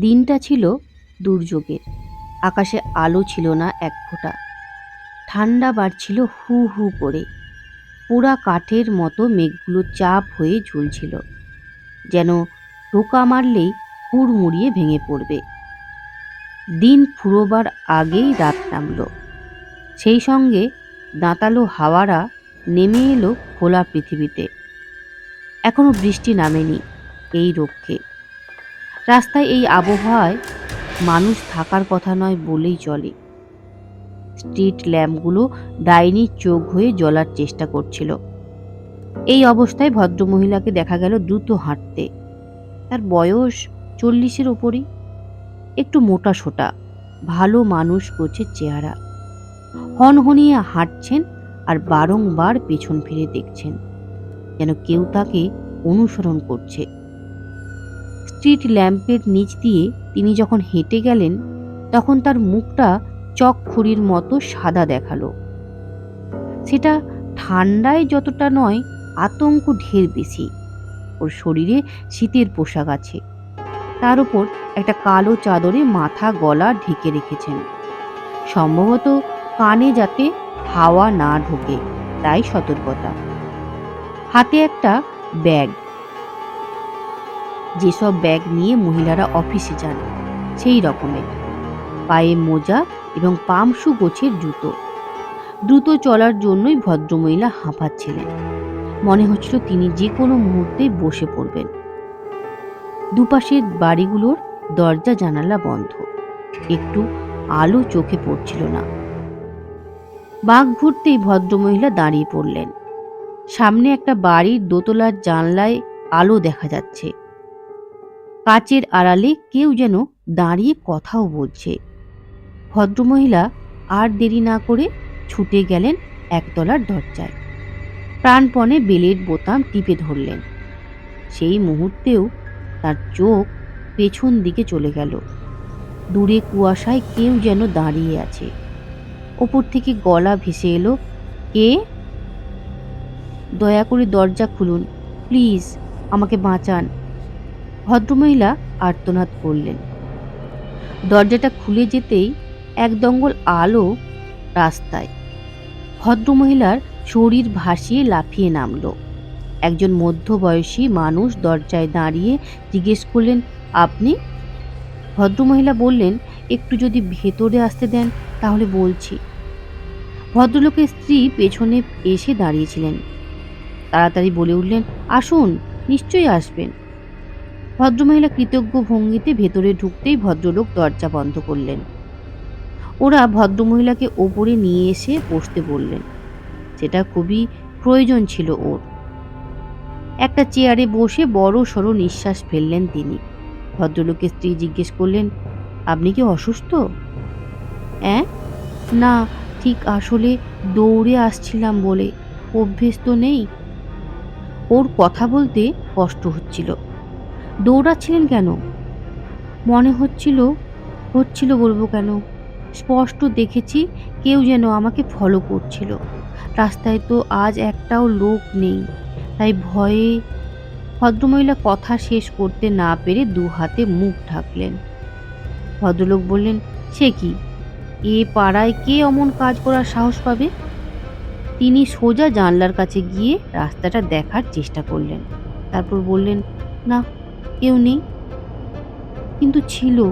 দিনটা ছিল দুর্যোগের। আকাশে আলো ছিল না এক ফোঁটা। ঠান্ডা বাড়ছিল হু হু করে। পোড়া কাঠের মতো মেঘগুলো চাপ হয়ে ঝুলছিল। যেন টোকা মারলেই হুড়মুড়িয়ে ভেঙে পড়বে। দিন ফুরোবার আগেই রাত নামল। সেই সঙ্গে দাঁতালো হাওয়ারা নেমে এলো খোলা পৃথিবীতে। এখনও বৃষ্টি নামেনি এই রক্ষে রাস্তায় এই আবহাওয়ায় মানুষ থাকার কথা নয় বলেই চলে। স্ট্রিট ল্যাম্পগুলো ডাইনির চোখ হয়ে জ্বলার চেষ্টা করছিল। এই অবস্থায় ভদ্রমহিলাকে দেখা গেল দ্রুত হাঁটতে। তার বয়স চল্লিশের ওপরই। একটু মোটা সোটা, ভালো মানুষ গোছের চেহারা। হনহনিয়ে হাঁটছেন আর বারংবার পেছন ফিরে দেখছেন, যেন কেউ তাকে অনুসরণ করছে। স্ট্রিট ল্যাম্পের নিচ দিয়ে তিনি যখন হেঁটে গেলেন, তখন তার মুখটা চকখড়ির মতো সাদা দেখাল। সেটা ঠান্ডায় যতটা নয়, আতঙ্ক ঢের বেশি। ওর শরীরে শীতের পোশাক আছে। তার উপর একটা কালো চাদরে মাথা গলা ঢেকে রেখেছেন। সম্ভবত কানে যাতে হাওয়া না ঢোকে, তাই সতর্কতা। হাতে একটা ব্যাগ। যেসব ব্যাগ নিয়ে মহিলারা অফিসে যান, সেই রকমের। পায়ে মোজা এবং পামসু গোছের জুতো। দ্রুত চলার জন্যই ভদ্রমহিলা হাঁপাচ্ছিলেন। মনে হচ্ছিল তিনি যে কোনো মুহূর্তে বসে পড়বেন। দুপাশের বাড়িগুলোর দরজা জানালা বন্ধ। একটু আলো চোখে পড়ছিল না। বাঘ ঘুরতেই ভদ্রমহিলা দাঁড়িয়ে পড়লেন। সামনে একটা বাড়ির দোতলার জানলায় আলো দেখা যাচ্ছে। কাচের আড়ালে কেউ যেন দাঁড়িয়ে কথাও বলছে। ভদ্রমহিলা আর দেরি না করে ছুটে গেলেন একতলার দরজায়। প্রাণপণে বেলের বোতাম টিপে ধরলেন। সেই মুহূর্তেও তার চোখ পেছন দিকে চলে গেল। দূরে কুয়াশায় কেউ যেন দাঁড়িয়ে আছে। ওপর থেকে গলা ভেসে এলো, কে? দয়া করে দরজা খুলুন। প্লিজ, আমাকে বাঁচান। ভদ্রমহিলা আর্তনাদ করলেন। দরজাটা খুলে যেতেই এক দঙ্গল আলো রাস্তায় ভদ্রমহিলার শরীর ভাসিয়ে লাফিয়ে নামল। একজন মধ্যবয়সী মানুষ দরজায় দাঁড়িয়ে জিজ্ঞেস করলেন, আপনি? ভদ্রমহিলা বললেন, একটু যদি ভেতরে আসতে দেন, তাহলে বলছি। ভদ্রলোকের স্ত্রী পেছনে এসে দাঁড়িয়েছিলেন। তাড়াতাড়ি বলে উঠলেন, আসুন, নিশ্চয়ই আসবেন। ভদ্রমহিলা কৃতজ্ঞ ভঙ্গিতে ভেতরে ঢুকতেই ভদ্রলোক দরজা বন্ধ করলেন। ওরা ভদ্রমহিলাকে ওপরে নিয়ে এসে বসতে বললেন, সেটা খুবই প্রয়োজন ছিল ওর। একটা চেয়ারে বসে বড় সড়ো নিঃশ্বাস ফেললেন তিনি। ভদ্রলোকের স্ত্রী জিজ্ঞেস করলেন, আপনি কি অসুস্থ? হ্যাঁ না, ঠিক আসলে দৌড়ে আসছিলাম বলে অভ্যেস তো নেই। ওর কথা বলতে কষ্ট হচ্ছিল। দৌড়াচ্ছিলেন কেন? মনে হচ্ছিল হচ্ছিল বলব কেন? স্পষ্ট দেখেছি কেউ যেন আমাকে ফলো করছিল। রাস্তায় তো আজ একটাও লোক নেই। তাই ভয়ে ভদ্রমহিলা কথা শেষ করতে না পেরে দু হাতে মুখ ঢাকলেন। ভদ্রলোক বললেন, সে কি? এ পাড়ায় কে অমন কাজ করার সাহস পাবে? তিনি সোজা জানলার কাছে গিয়ে রাস্তাটা দেখার চেষ্টা করলেন। তারপর বললেন, না কেউ নেই। কিন্তু ছিল।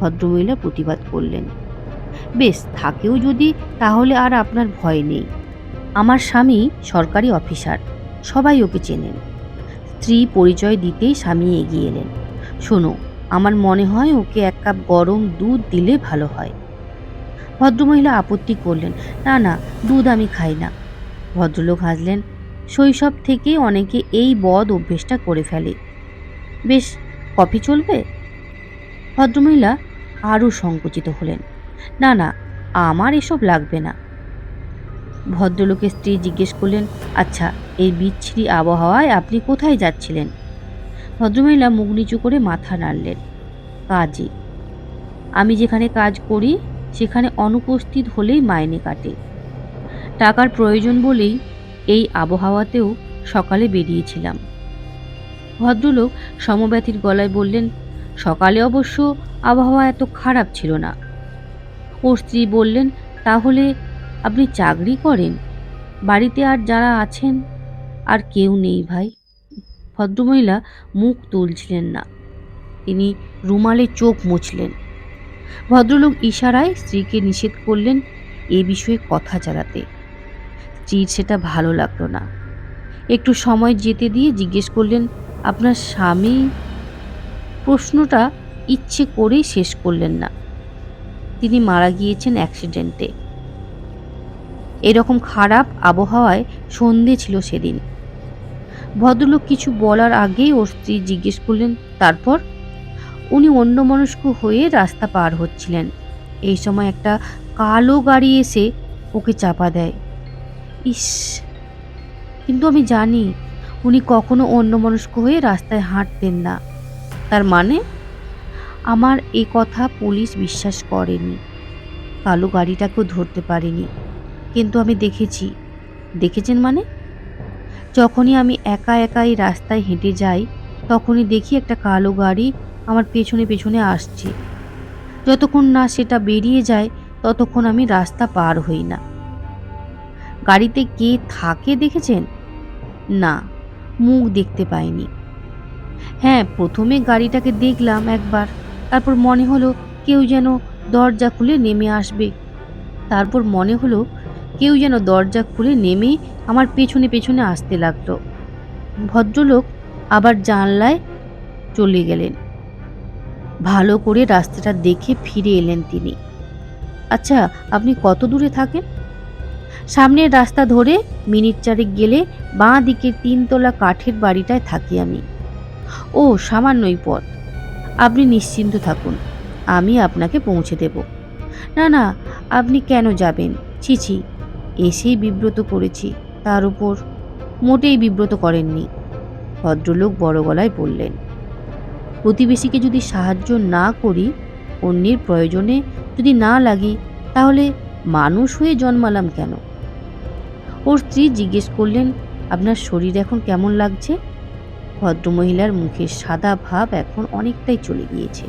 ভদ্রমহিলা প্রতিবাদ করলেন। বেশ, থাকেও যদি, তাহলে আর আপনার ভয় নেই। আমার স্বামী সরকারি অফিসার, সবাই ওকে চেনেন। স্ত্রী পরিচয় দিতেই স্বামী এগিয়ে এলেন। শোনো, আমার মনে হয় ওকে এক কাপ গরম দুধ দিলে ভালো হয়। ভদ্রমহিলা আপত্তি করলেন, না না, দুধ আমি খাই না। ভদ্রলোক হাসলেন, শৈশব থেকে অনেকে এই বদ অভ্যেসটা করে ফেলে। বেশ, কফি চলবে? ভদ্রমহিলা আরও সংকুচিত হলেন। না না, আমার এসব লাগবে না। ভদ্রলোকের স্ত্রী জিজ্ঞেস করলেন আচ্ছা এই বিচ্ছিরি আবহাওয়ায় আপনি কোথায় যাচ্ছিলেন? ভদ্রমহিলা মুখ নিচু করে মাথা নাড়লেন, কাজে, আমি যেখানে কাজ করি, সেখানে অনুপস্থিত হলেই মাইনে কাটে। টাকার প্রয়োজন বলেই এই আবহাওয়াতেও সকালে বেরিয়েছিলাম। ভদ্রলোক সমব্যথীর গলায় বললেন, সকালে অবশ্য আবহাওয়া এত খারাপ ছিল না। ওর স্ত্রী বললেন, তাহলে আপনি চাকরি করেন? বাড়িতে আর যারা আছেন, আর কেউ নেই ভাই। ভদ্রমহিলা মুখ তুলছিলেন না। তিনি রুমালে চোখ মুছলেন। ভদ্রলোক ইশারায় স্ত্রীকে নিষেধ করলেন এ বিষয়ে কথা চালাতে স্ত্রীর সেটা ভালো লাগল না। একটু সময় যেতে দিয়ে জিজ্ঞেস করলেন আপনার স্বামী প্রশ্নটা ইচ্ছে করেই শেষ করলেন না। তিনি মারা গিয়েছেন অ্যাক্সিডেন্টে এরকম খারাপ আবহাওয়ায় সন্ধে ছিল সেদিন। ভদ্রলোক কিছু বলার আগেই ওর স্ত্রী জিজ্ঞেস করলেন, তারপর? উনি অন্যমনস্ক হয়ে রাস্তা পার হচ্ছিলেন। এই সময় একটা কালো গাড়ি এসে ওকে চাপা দেয়। ইস, কিন্তু আমি জানি উনি কখনো অন্যমনস্ক হয়ে রাস্তায় হাঁটতেন না। তার মানে? আমার এ কথা পুলিশ বিশ্বাস করেনি। কালো গাড়িটাকেও ধরতে পারেনি। কিন্তু আমি দেখেছি। দেখেছেন মানে? যখনই আমি একা একা এই রাস্তায় হেঁটে যাই, তখনই দেখি একটা কালো গাড়ি আমার পেছনে পেছনে আসছে। যতক্ষণ না সেটা বেরিয়ে যায়, ততক্ষণ আমি রাস্তা পার হই না। গাড়িতে কে থাকে দেখেছেন? না। মুখ দেখতে পাইনি। হ্যাঁ প্রথমে গাড়িটাকে দেখলাম একবার, তারপর মনে হলো কেউ যেন দরজা খুলে নেমে আসবে। তারপর মনে হলো কেউ যেন দরজা খুলে নেমে আমার পেছনে পেছনে আসতে লাগল। ভদ্রলোক আবার জানলায় চলে গেলেন। ভালো করে রাস্তাটা দেখে ফিরে এলেন তিনি। আচ্ছা আপনি কত দূরে থাকেন? সামনের রাস্তা ধরে মিনিট চারেক গেলে বাঁ দিকের তিনতলা কাঠের বাড়িটায় থাকি আমি। ও, সামান্যই পথ। আপনি নিশ্চিন্ত থাকুন, আমি আপনাকে পৌঁছে দেব। না না, আপনি কেন যাবেন? ছি ছি, এসেই বিব্রত করেছি, তার উপর মোটেই বিব্রত করেননি। ভদ্রলোক বড় গলায় বললেন, প্রতিবেশীকে যদি সাহায্য না করি, অন্যের প্রয়োজনে যদি না লাগি, তাহলে মানুষ হয়ে জন্মালাম কেন? ওর স্ত্রী জিজ্ঞেস করলেন, আপনার শরীর এখন কেমন লাগছে? ভদ্রমহিলার মুখের সাদা ভাব এখন অনেকটাই চলে গিয়েছে।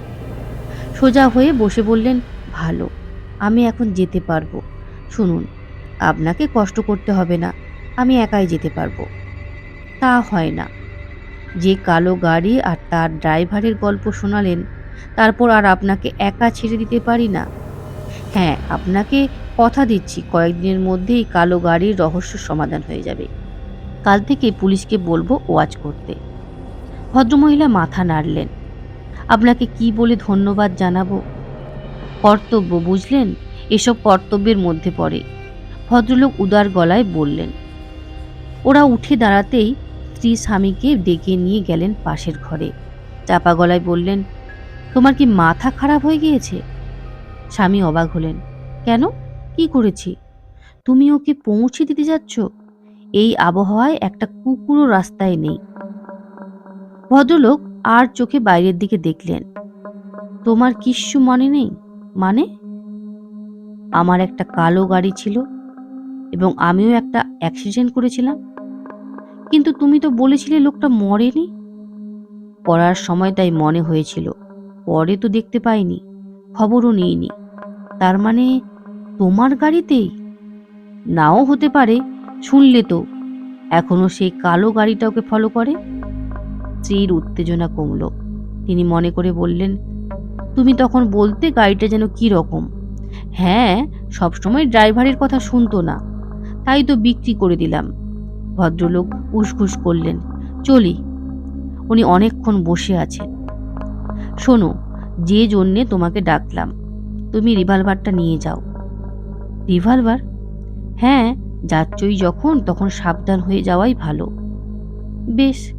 সোজা হয়ে বসে বললেন, ভালো, আমি এখন যেতে পারব। শুনুন, আপনাকে কষ্ট করতে হবে না, আমি একাই যেতে পারব। তা হয় না। যে কালো গাড়ি আর তার ড্রাইভারের গল্প শোনালেন, তারপর আর আপনাকে একা ছেড়ে দিতে পারি না। হ্যাঁ আপনাকে কথা দিচ্ছি। কয়েকদিনের মধ্যেই কালো গাড়ির রহস্য সমাধান হয়ে যাবে। কাল থেকে পুলিশকে বলব ওয়াচ করতে। ভদ্রমহিলা মাথা নাড়লেন। আপনাকে কি বলে ধন্যবাদ জানাব? কর্তব্য, বুঝলেন? এসব কর্তব্যের মধ্যে পড়ে। ভদ্রলোক উদার গলায় বললেন, ওরা উঠে দাঁড়াতেই স্ত্রী স্বামীকে ডেকে নিয়ে গেলেন পাশের ঘরে। চাপা গলায় বললেন, তোমার কি মাথা খারাপ হয়ে গিয়েছে? স্বামী অবাক হলেন। কেন? কি করেছি? তুমি ওকে পৌঁছে দিতে যাচ্ছ? এই আবহাওয়ায় একটা কুকুরও রাস্তায় নেই। ভদ্রলোক আর চোখে বাইরের দিকে দেখলেন। তোমার কিচ্ছু মনে নেই? মানে? আমার একটা কালো গাড়ি ছিল এবং আমিও একটা অ্যাক্সিডেন্ট করেছিলাম। কিন্তু তুমি তো বলেছিলে লোকটা মরেনি? পড়ার সময় তাই মনে হয়েছিল। পরে তো দেখতে পাইনি। খবরও নিইনি। তার মানে তোমার গাড়িতেই? নাও হতে পারে, শুনলে তো। এখনও সেই কালো গাড়িটা ওকে ফলো করে? স্ত্রীর উত্তেজনা কমল। তিনি মনে করে বললেন, তুমি তখন বলতে গাড়িটা যেন কি রকম? হ্যাঁ সবসময় ড্রাইভারের কথা শুনতো না। তাই তো বিক্রি করে দিলাম। ভদ্রলোক উসঘুস করলেন, চলি। উনি অনেকক্ষণ বসে আছেন। শোনো, যে জন্যে তোমাকে ডাকলাম তুমি রিভলভারটা নিয়ে যাও। রিভলভার হ্যাঁ যাচ্ছই যখন, তখন সাবধান হয়ে যাওয়াই ভালো। বেশ,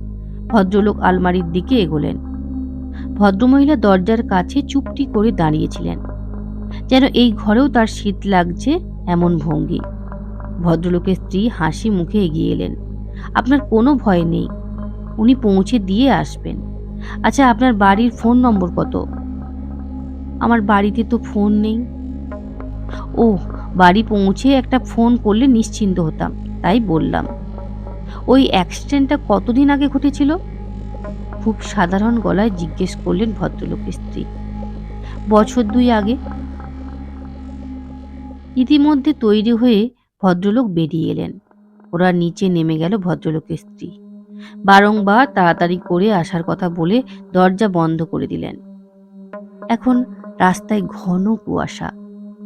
ভদ্রলোক আলমারির দিকে এগোলেন। ভদ্রমহিলা দরজার কাছে চুপটি করে দাঁড়িয়েছিলেন। যেন এই ঘরেও তার শীত লাগছে এমন ভঙ্গি। ভদ্রলোকের স্ত্রী হাসি মুখে এগিয়ে এলেন। আপনার কোনো ভয় নেই। উনি পৌঁছে দিয়ে আসবেন। আচ্ছা আপনার বাড়ির ফোন নম্বর কত? আমার বাড়িতে তো ফোন নেই। ও বাড়ি পৌঁছে একটা ফোন করলে নিশ্চিন্ত হতাম, তাই বললাম। ওই অ্যাক্সিডেন্টটা কতদিন আগে ঘটেছিল? খুব সাধারণ গলায় জিজ্ঞেস করলেন ভদ্রলোকের স্ত্রী। বছর দুই আগে। ইতিমধ্যে তৈরি হয়ে ভদ্রলোক বেরিয়ে এলেন। ওরা নিচে নেমে গেল ভদ্রলোকের স্ত্রী। বারংবার তাড়াতাড়ি করে আসার কথা বলে দরজা বন্ধ করে দিলেন। এখন রাস্তায় ঘন কুয়াশা।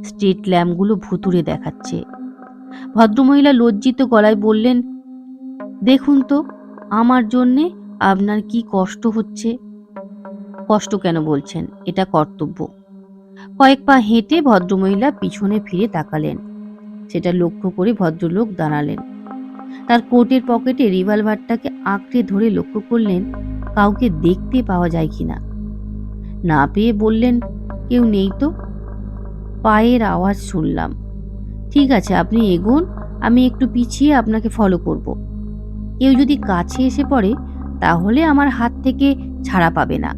স্ট্রিট ল্যাম্পগুলো ভুতুরে দেখাচ্ছে। ভদ্রমহিলা লজ্জিত গলায় বললেন, দেখুন তো, আমার জন্যে আপনার কি কষ্ট হচ্ছে? কষ্ট কেন বলছেন? এটা কর্তব্য। কয়েক পা হেঁটে ভদ্রমহিলা পিছনে ফিরে তাকালেন। সেটা লক্ষ্য করে ভদ্রলোক দাঁড়ালেন। তার কোটের পকেটে রিভলভারটাকে আঁকড়ে ধরে লক্ষ্য করলেন, কাউকে দেখতে পাওয়া যায় কিনা। না পেয়ে বললেন কেউ নেই তো? পায়ের আওয়াজ শুনলাম। ঠিক আছে, আপনি এগোন, আমি একটু পিছিয়ে আপনাকে ফলো করব। কেউ যদি কাছে এসে পড়ে, তাহলে আমার হাত থেকে ছাড়া পাবে না।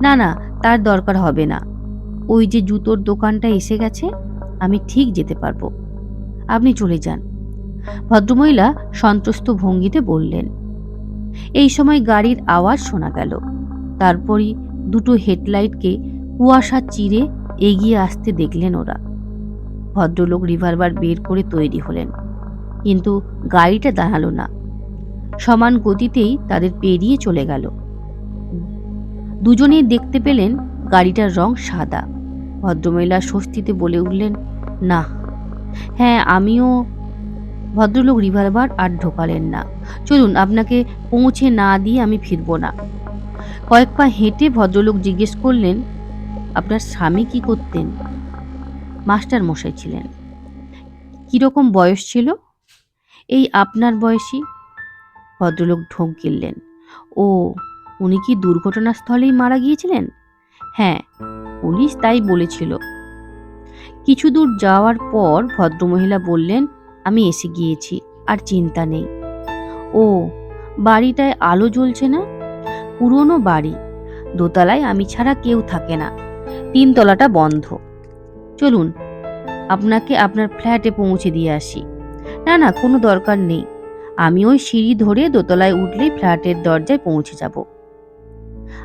না না, তার দরকার হবে না। ওই যে জুতোর দোকানটা এসে গেছে, আমি ঠিক যেতে পারব। আপনি চলে যান। ভদ্রমহিলা সন্ত্রস্ত ভঙ্গিতে বললেন। এই সময় গাড়ির আওয়াজ শোনা গেল। তারপরই দুটো হেডলাইটকে কুয়াশা চিরে এগিয়ে আসতে দেখলেন ওরা। ভদ্রলোক রিভলভার বের করে তৈরি হলেন। কিন্তু গাড়িটা দাঁড়াল না। সমান গতিতেই তাদের পেরিয়ে চলে গেল। দুজনেই দেখতে পেলেন গাড়িটার রং সাদা। ভদ্রমহিলা স্বস্তিতে বলে উঠলেন, না হ্যাঁ আমিও ভদ্রলোক রিভলভার আর ঢোকালেন না। চলুন, আপনাকে পৌঁছে না দিয়ে আমি ফিরব না। কয়েক পা হেঁটে ভদ্রলোক জিজ্ঞেস করলেন আপনার স্বামী কি করতেন? মাস্টার মশাই ছিলেন। কীরকম বয়স ছিল? এই আপনার বয়সী? ভদ্রলোক ঢোক গিললেন ও, উনি কি দুর্ঘটনাস্থলেই মারা গিয়েছিলেন? হ্যাঁ পুলিশ তাই বলেছিল। কিছু দূর যাওয়ার পর ভদ্রমহিলা বললেন, আমি এসে গিয়েছি, আর চিন্তা নেই। ও, বাড়িটায় আলো জ্বলছে না? পুরনো বাড়ি। দোতলায় আমি ছাড়া কেউ থাকে না। তিনতলাটা বন্ধ। চলুন, আপনাকে আপনার ফ্ল্যাটে পৌঁছে দিয়ে আসি। না না, কোনো দরকার নেই। আমি ওই সিঁড়ি ধরে দোতলায় উঠলেই ফ্ল্যাটের দরজায় পৌঁছে যাব।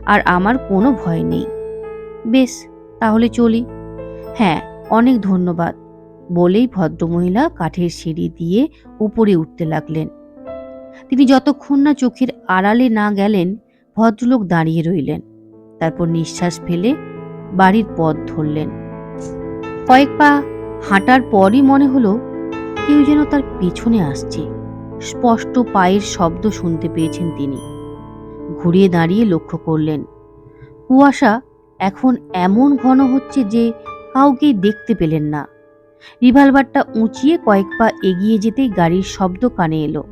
আর আমার কোনো ভয় নেই। বেশ, তাহলে চলি। হ্যাঁ অনেক ধন্যবাদ। বলেই ভদ্রমহিলা কাঠের সিঁড়ি দিয়ে উপরে উঠতে লাগলেন। তিনি যতক্ষণ না চোখের আড়ালে না গেলেন, ভদ্রলোক দাঁড়িয়ে রইলেন। তারপর নিঃশ্বাস ফেলে বাড়ির পথ ধরলেন। কয়েক পা হাঁটার পরই মনে হলো কেউ যেন তার পেছনে আসছে। স্পষ্ট পায়ের শব্দ শুনতে পেয়েছেন তিনি। ঘুরিয়ে দাঁড়িয়ে লক্ষ্য করলেন, কুয়াশা এখন এমন ঘন হচ্ছে যে কাউকেই দেখতে পেলেন না। রিভলভারটা উঁচিয়ে কয়েক পা এগিয়ে যেতেই গাড়ির শব্দ কানে এলো।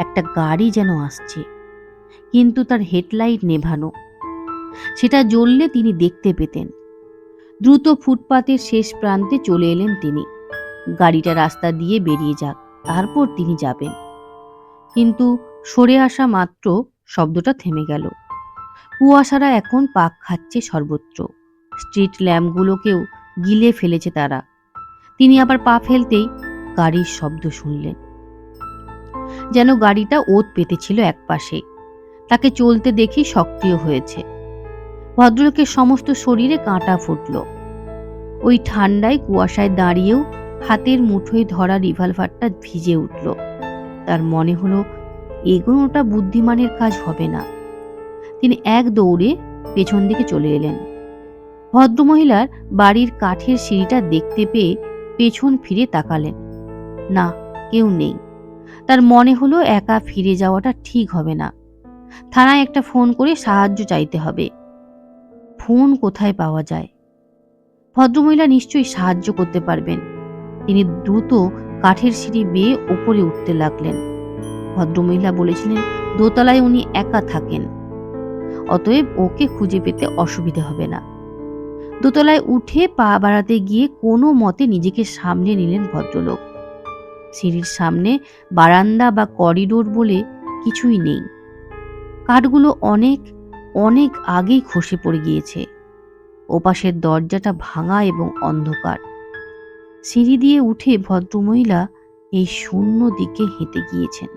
একটা গাড়ি যেন আসছে, কিন্তু তার হেডলাইট নেভানো। সেটা জ্বললে তিনি দেখতে পেতেন। দ্রুত ফুটপাতের শেষ প্রান্তে চলে এলেন তিনি। গাড়িটা রাস্তা দিয়ে বেরিয়ে যাক, তারপর তিনি যাবেন। কিন্তু সরে আসা মাত্র শব্দটা থেমে গেল। কুয়াশারা এখন পাক খাচ্ছে সর্বত্র। স্ট্রিট ল্যাম্পগুলোকেও গিলে ফেলেছে তারা। তিনি আবার পা ফেলতেই গাড়ির শব্দ শুনলেন। যেন গাড়িটা ওত পেতেছিল একপাশে। তাকে চলতে দেখি সক্রিয় হয়েছে। ভদ্রলোকের সমস্ত শরীরে কাঁটা ফুটল। ওই ঠান্ডায় কুয়াশায় দাঁড়িয়েও হাতের মুঠোয় ধরা রিভলভারটা ভিজে উঠল। তার মনে হলো এগোনোটা বুদ্ধিমানের কাজ হবে না। তিনি এক দৌড়ে পেছন দিকে চলে এলেন। ভদ্রমহিলার বাড়ির কাঠের সিঁড়িটা দেখতে পেয়ে পেছন ফিরে তাকালেন। না, কেউ নেই। তার মনে হলো, একা ফিরে যাওয়াটা ঠিক হবে না। থানায় একটা ফোন করে সাহায্য চাইতে হবে। ফোন কোথায় পাওয়া যায়? ভদ্রমহিলা নিশ্চয়ই সাহায্য করতে পারবেন। তিনি দ্রুত কাঠের সিঁড়ি বেয়ে ওপরে উঠতে লাগলেন। ভদ্রমহিলা বলেছিলেন, দোতলায় উনি একা থাকেন। অতএব ওকে খুঁজে পেতে অসুবিধে হবে না। দোতলায় উঠে পা বাড়াতে গিয়ে কোনো মতে নিজেকে সামনে নিলেন ভদ্রলোক। সিঁড়ির সামনে বারান্দা বা করিডোর বলে কিছুই নেই। কাঠগুলো অনেক অনেক আগেই খসে পড়ে গিয়েছে। ওপাশের দরজাটা ভাঙা এবং অন্ধকার। সিঁড়ি দিয়ে উঠে ভদ্রমহিলা এই শূন্য দিকে হেঁটে গিয়েছেন।